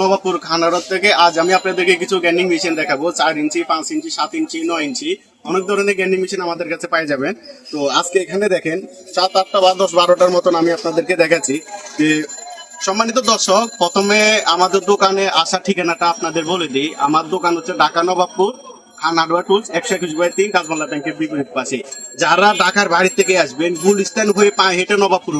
নবাবপুর খানারত থেকে আজ আমি আপনাদেরকে কিছু গ্যান্ডিং মেশিন দেখাবো। চার ইঞ্চি, পাঁচ ইঞ্চি, সাত ইঞ্চি, নয় ইঞ্চি। অনেক ধরনের গ্যান্ডিং মেশিন আমাদের কাছে পাই যাবেন। তো আজকে এখানে দেখেন, সাত, আটটা বা দশ, বারোটার মতন আমি আপনাদেরকে দেখাচ্ছি। যে সম্মানিত দর্শক, প্রথমে আমাদের দোকানে আসা ঠিকানাটা আপনাদের বলে দিই। আমার দোকান হচ্ছে ঢাকা নবাবপুর টুলস, একশো একুশ বাই তিন কাজমাল্লা ব্যাংকের বিপরীত পাশে যারা ঢাকার থেকে আসবেন হয়ে পায়ে হেঁটে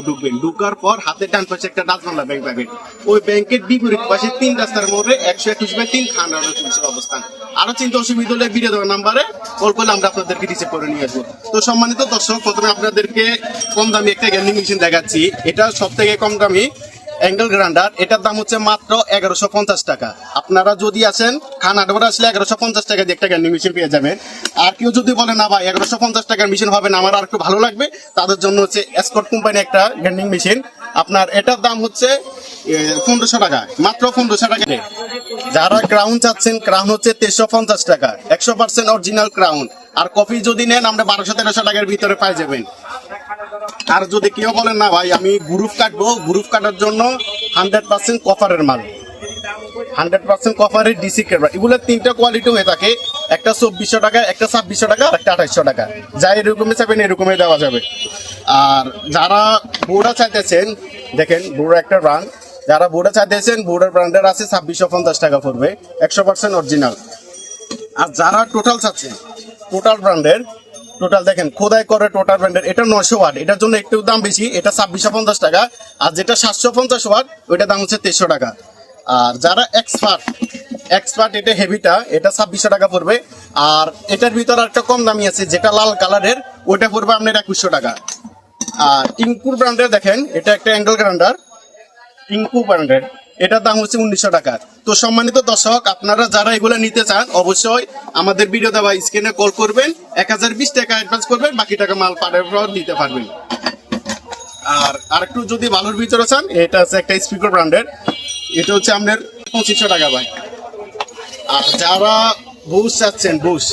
ঢুকবেন, ঢুকার পর হাতে ডান পাশে একটা ব্যাংক পাবেন ওই ব্যাংকের বিপরীত পাশে তিন রাস্তার মোড়ে একশো একুশ বাই তিন খানাডোয়া টুলসের অবস্থান। আরও চিন্তা অসুবিধা হলে দেওয়ার নাম্বারে কল করলে আমরা আপনাদেরকে করে নিয়ে আসব। তো সম্মানিত দর্শক, প্রথমে আপনাদেরকে কম দামি একটা গ্যান্ডিং মেশিন দেখাচ্ছি। এটা সব থেকে কম দামি অ্যাঙ্গেল গ্রাইন্ডার, এটার দাম হচ্ছে মাত্র এগারোশো পঞ্চাশ টাকা। আপনারা যদি আসেন খানা ডোবার আসলে এগারোশো পঞ্চাশ টাকা দিয়ে একটা গ্যান্ডিং মেশিন পেয়ে যাবেন। আর কেউ যদি বলে, না ভাই, এগারোশো পঞ্চাশ টাকার মেশিন হবে না, আমার আর একটু ভালো লাগবে, তাদের জন্য হচ্ছে এসকট কোম্পানি একটা গ্যান্ডিং মেশিন আপনার এটার দাম হচ্ছে পনেরোশো টাকা, মাত্র পনেরোশো টাকা। যারা ক্রাউন চাচ্ছেন ক্রাউন হচ্ছে তেরোশো পঞ্চাশ টাকা, একশো পার্সেন্ট অরিজিনাল ক্রাউন আর কফি যদি নেন, আমরা বারোশো তেরোশো টাকার ভিতরে পাই যাবেন। আর যদি কেউ বলেন, না ভাই, আমি গ্রুপ কাটবো, গ্রুপ কাটার জন্য হান্ড্রেড পার্সেন্ট কপারের মাল। হান্ড্রেড পার্সেন্ট কপারের ডিসি কেবল এগুলো তিনটা কোয়ালিটি হয়ে থাকে। একটা চব্বিশশো টাকা, একটা ছাব্বিশশো টাকা একটা আঠাইশশো টাকা। যা এরকমই চাইবেন, এরকমই দেওয়া যাবে। আর যারা বুড়া চাইতেছেন, দেখেন বুড়া একটা ব্রান্ড যারা বুড়া চাইতেছেন বুড়ার ব্র্যান্ডের আছে ছাব্বিশশো পঞ্চাশ টাকা পড়বে। একশো পার্সেন্ট অরিজিনাল আর যারা টোটাল চাচ্ছেন টোটাল ব্র্যান্ডের টোটাল দেখেন, খোদাই করে টোটাল ব্র্যান্ডের এটা নয়শো ওয়াট। এটার জন্য একটু দাম বেশি, এটা ছাব্বিশশো পঞ্চাশ টাকা, আর যেটা সাতশো পঞ্চাশ ওয়াট, ওইটার দাম হচ্ছে তেইশশো টাকা। আর যারা এক্সপার্ট এক্সপার্ট এটা হেভিটা এটা ছাব্বিশশো টাকা পড়বে। আর এটার ভিতর একটা কম দামি আছে, যেটা লাল কালারের ওইটা পড়বে আপনার একুশশো টাকা। আর ইনকুর ব্র্যান্ডের দেখেন, এটা একটা অ্যাঙ্গেল গ্রাইন্ডার টিঙ্কু ব্র্যান্ডের এটার দাম হচ্ছে উনিশশো টাকা। তো সম্মানিত দর্শক, আপনারা যারা এগুলো নিতে চান, অবশ্যই আমাদের ভিডিও দেওয়া স্ক্রিনে কল করবেন, এক হাজার বিশ টাকা অ্যাডভান্স করবেন, বাকি টাকা মাল পাড়ের নিতে পারবেন। আর আরেকটু যদি ভালোর ভিতরে চান, এটা হচ্ছে একটা স্পিকার ব্র্যান্ডের এটা হচ্ছে আপনার পঁচিশশো টাকা ভাই। আর যারা বুশ চাচ্ছেন বুশ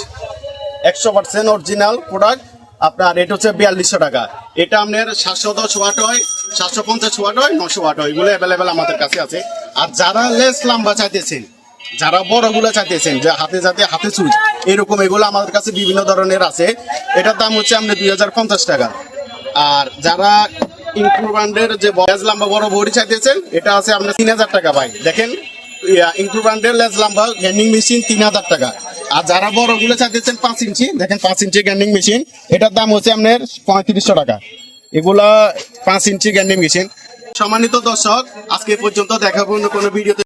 একশো পার্সেন্ট অরিজিনাল প্রোডাক্ট আপনার এটা হচ্ছে বিয়াল্লিশশো টাকা। এটা আপনার সাতশো দশ ওয়াট হয়, সাতশো পঞ্চাশ ওয়াট হয়, নশো ওয়াট হয়, এগুলো অ্যাভেলেবেল আমাদের কাছে আছে। আর যারা লেস লাম্বা চাইতেছেন যারা বড়গুলো চাইতেছেন, যে হাতে যাতে হাতে সুইচ এরকম এগুলো আমাদের কাছে বিভিন্ন ধরনের আছে। এটার দাম হচ্ছে আপনার দুই টাকা। আর যারা ইনক্লুব্রান্ডের যে বয়স লাম্বা বড় বড়ি চাইতেছেন, এটা আছে আপনার তিন হাজার টাকা ভাই। দেখেন লেজ গ্যান্ডিং মেশিন তিন হাজার টাকা। আর যারা বড়গুলো চাইতেছেন পাঁচ ইঞ্চি, দেখেন পাঁচ ইঞ্চি গ্যান্ডিং মেশিন, এটার দাম হচ্ছে আপনার পঁয়ত্রিশশো টাকা। এগুলা পাঁচ ইঞ্চি গ্যান্ডিং মেশিন। সম্মানিত দর্শক, আজকে পর্যন্ত দেখা কোনো ভিডিওতে।